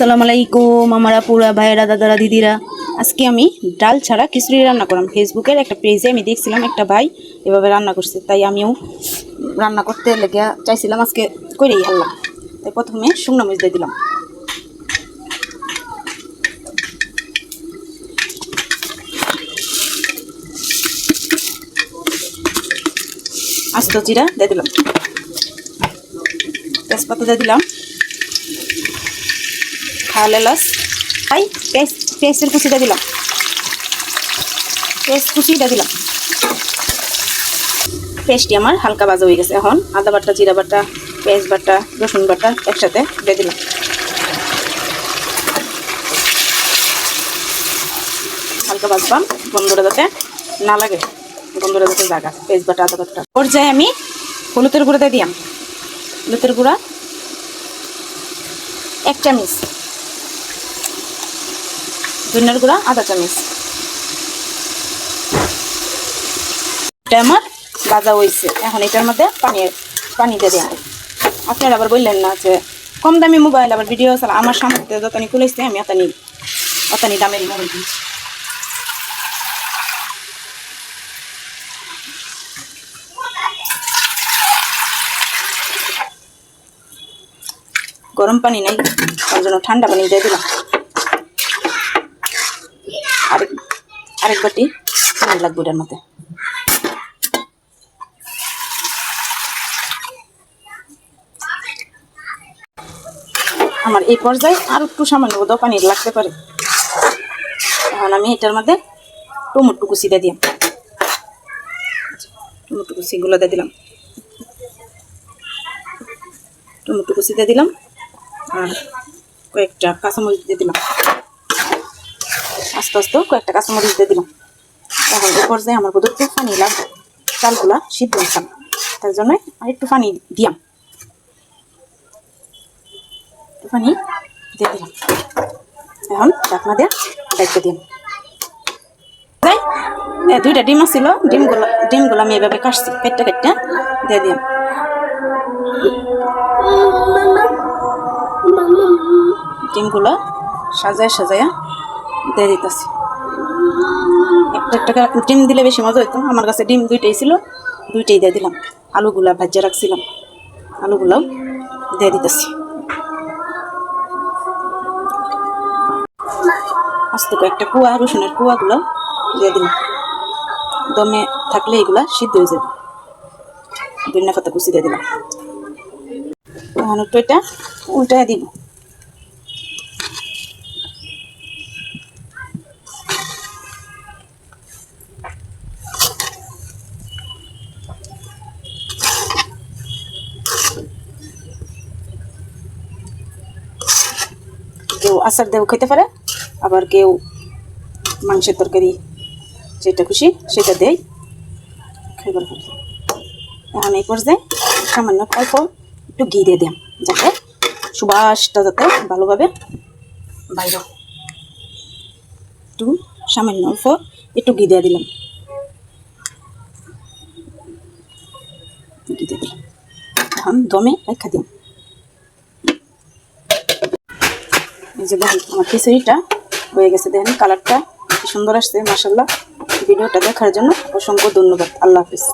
আসসালামু আলাইকুম, আমার পুরা ভাইয়েরা, দাদারা, দিদিরা। আজকে আমি ডাল ছাড়া খিচুড়ি রান্না করলাম। ফেসবুকের একটা পেজে আমি দেখছিলাম একটা ভাই এভাবে রান্না করছে, তাই আমিও রান্না করতে লেগে চাইছিলাম আজকে করেই হারলাম তাই প্রথমে শুকনো মরিচ দিয়ে দিলাম। আস্ত জিরা দিয়ে দিলাম। তেজপাতা দিয়ে দিলাম। খাওয়ালে লাস খাই পেঁয়াজ, পেঁয়াজের কুচিটা দিলাম। পেঁয়াজ কুচিটা দিলাম। পেস্টটি আমার হালকা বাজা হয়ে গেছে এখন। আদা বাটা, জিরা বাটা, পেঁয়াজ বাটা, রসুন বাটা একসাথে দিয়ে দিলাম। হালকা বাজবাম বন্ধুরা যাতে না লাগে বন্ধুরা যাতে জাগা পেঁয়াজ বাটা, আদা বাটা। পর্যায়ে আমি হলুদের গুঁড়া দিয়ে দিলাম। হলুদের গুঁড়া, এক চামচ। ধনিয়ার গুঁড়া আধা চামচ। এটা আমার ভাজা হয়েছে। এখন এটার মধ্যে পানি পানি দিয়ে দেওয়া আপনারা আবার বললেন না যে কম দামি মোবাইল, আবার ভিডিও চালা আমার সামর্থ্যে যতনি খুলেছে, আমি অতনি অতনি দামের মোবাইল কিনছি। গরম পানি নাই, তার জন্য ঠান্ডা পানি দিয়ে দিলাম। আরেক বাটি পানি লাগবে এটার মধ্যে। আমার এই পর্যায়ে আর একটু সামান্য বোধ পানি লাগতে পারে। এখন আমি এটার মধ্যে টমেটো কুচি দিয়ে দিলাম। টমেটো কুচিগুলো দিয়ে দিলাম। টমেটো কুচি দিয়ে দিলাম। আর কয়েকটা কাঁচামরিচ দিয়ে দিলাম। আস্তে আস্তে কয়েকটা কাঁচামরিচ দিয়ে দিলাম। এখন এই পর্যায়ে আমার বোধ একটু পানি লাগবে চালগুলা সিদ্ধ দিতাম তার জন্য আর একটু পানি দিয়াম। একটু পানি দিয়ে দিলাম। এখন ঢাকনা দিয়ে দায়িত্ব দিলাম দুইটা ডিম আছিল, ডিমগুলো ডিমগুলো আমি এভাবে কাটছি কাটটা কাটটা দিয়ে দিলাম ডিমগুলো সাজায় সাজায়া দিয়ে দিতেছি। একটা একটা ডিম দিলে বেশি মজা হইতো। আমার কাছে ডিম দুইটাই ছিল, দুইটাই দিয়ে দিলাম। আলুগুলা ভাজ্যা রাখছিলাম। আলুগুলাও দিয়ে দিতেছি। আস্তে কয়েকটা কুয়া, রসুনের কুয়াগুলো দিয়ে দিলাম। দমে থাকলে এগুলা সিদ্ধ হয়ে যাবে। ধনিয়া পাতা কুচি দিয়ে দিলাম। এখন একটু এটা উল্টায় দিব। কেউ আচার দেও খেতে পারে, আবার কেউ মাংসের তরকারি যেটা খুশি সেটা দেয় খাইবার এখন এই পর্যায়ে সামান্য অল্প একটু ঘি দিয়ে দিলাম যাতে সুবাসটা যাতে ভালোভাবে বাইর একটু সামান্য অল্প একটু ঘি দিয়ে দিলাম। ঘি দিয়ে দিলাম। এখন দমে রেখা দিলাম যে দেখেন আমার খিচুড়িটা হয়ে গেছে। দেখেন কালারটা সুন্দর আসছে মাসাল্লাহ ভিডিওটা দেখার জন্য অসংখ্য ধন্যবাদ। আল্লাহ হাফিজ।